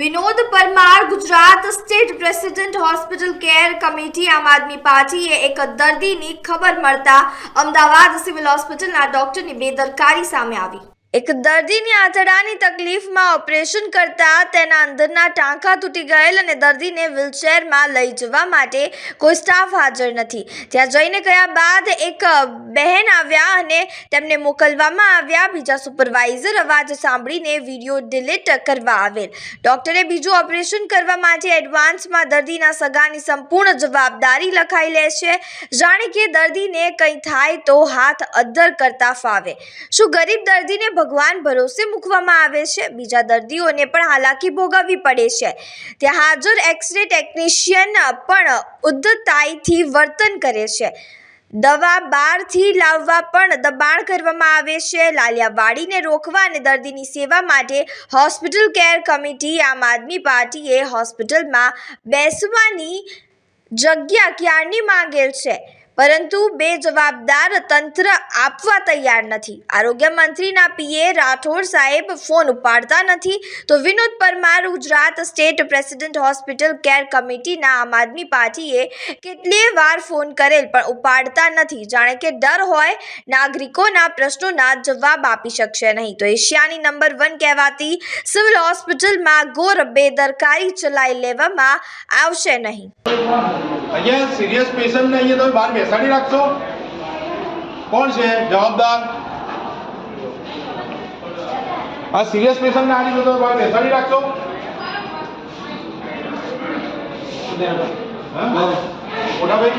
Vinod Parmar, Gujarat state president hospital care committee, Aam Aadmi પાર્ટીએ એક દર્દીની ખબર મળતા અમદાવાદ સિવિલ હોસ્પિટલના ડોક્ટરની બેદરકારી સામે આવી. એક દર્દીની આંતરડાની તકલીફમાં ઓપરેશન કરતા તેના અંદરના ટાંકા તૂટી ગયેલ અને દર્દીને વ્હીલચેરમાં લઈ જવા માટે કોઈ સ્ટાફ હાજર નથી. ત્યાં જઈને ગયા બાદ એક બહેન આવ્યા અને તેમને મોકલવામાં આવ્યા. બીજા સુપરવાઇઝર અવાજ સાંભળીને વીડિયો ડિલીટ કરવા આવેલ. ડૉક્ટરે બીજું ઓપરેશન કરવા માટે એડવાન્સમાં દર્દીના સગાની સંપૂર્ણ જવાબદારી લખાઈ લે છે. જાણે કે દર્દીને કંઈ થાય તો હાથ અદ્ધર કરતા ફાવે. શું ગરીબ દર્દીને ભગવાન ભરોસે મૂકવામાં આવે છે. બીજા દર્દીઓને પણ હાલાકી ભોગવવી પડે છે. ત્યાં હાજર એક્સરે ટેકનિશિયન પણ ઉદ્ધતાઈથી વર્તન કરે છે. દવા બહારથી લાવવા પણ દબાણ કરવામાં આવે છે. લાલિયાવાડીને રોકવા અને દર્દીની સેવા માટે hospital care committee, Aam Aadmi પાર્ટીએ હોસ્પિટલમાં બેસવાની જગ્યા ક્યારની માંગેલ છે? પરંતુ બે જવાબદાર તંત્ર આપવા તૈયાર નથી. આરોગ્ય મંત્રીના પીએ રાઠોડ સાહેબ ફોન ઉપાડતા નથી. તો Vinod Parmar, Gujarat state president hospital care કમિટીના આમ આદમી પાર્ટીએ કેટલીય વાર ફોન કરેલ પણ ઉપાડતા નથી. જાણે કે ડર હોય, નાગરિકોના પ્રશ્નોના જવાબ આપી શકશે નહીં. તો એશિયાની નંબર વન કહેવાતી સિવિલ હોસ્પિટલમાં ઘોર બેદરકારી ચલાવી લેવામાં આવશે નહીં. અહીંયા સિરિયસ પેશન્ટને અહીંયા તમે બહાર બેસાડી રાખશો? કોણ છે? જવાબદાર? આ સિરિયસ પેશન્ટને આ રીતે તમે બેસાડી રાખશો? હા? મોટાભાઈ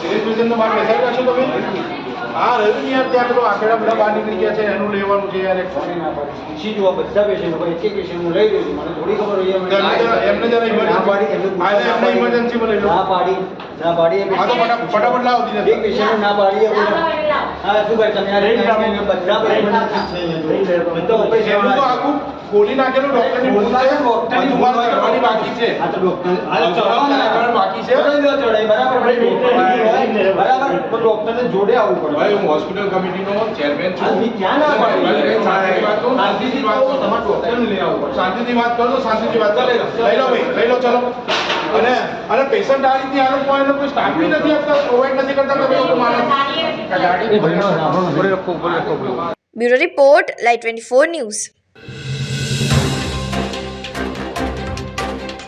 સિરિયસ પેશન્ટને બહાર બેસાડી રાખશો તમે? હા રવિની ને યાર ત્યાં પેલો આંકડા બધા બહાર નીકળી ગયા છે એનું લેવાનું છે યાર એક સીધું આ બધા પેશન્ટો હોય એક એક પેશન્ટ હું લઈ લઉં મને થોડી ખબર હોય એમને જરા- એમને જરા emergency- પાડી એમને હા, એમને emergency માં લઈ લો. ના પાડી ના પાડી ફટાફટ લાવો દીને. એક પેશન્ટ ના પાડી એ હા શું ભાઈ તમે આ બધા. બધા તો આખું ખોલી નાખેલું ડોક્ટરની ભૂલ છે. ડોક્ટરની હજુ વાર ચડવાની બાકી છે. હા તો ડોક્ટર બાકી છે. ચડાઈ બરાબર ભાઈ બરાબર. તો ડોક્ટરને જોડે આવવું પડે. ભાઈ હું હોસ્પિટલ કમિટીનો ચેરમેન છું. આની ક્યાં ના પાડી? ભાઈ, શાંતિથી વાત કરો, શાંતિથી વાત કરો. તમારે ડોક્ટરને લઈ આવવું પડે. શાંતિથી વાત કરો શાંતિથી વાત કરો. લઈ લો ભાઈ લઈ લો ચલો. અને અને પેશન્ટ આ રીતે આ લોકો કોઈ સ્ટાફ બી નથી આપતા પ્રોવાઈડ નથી કરતા તમે લોકો માનો bureau report light twenty four news.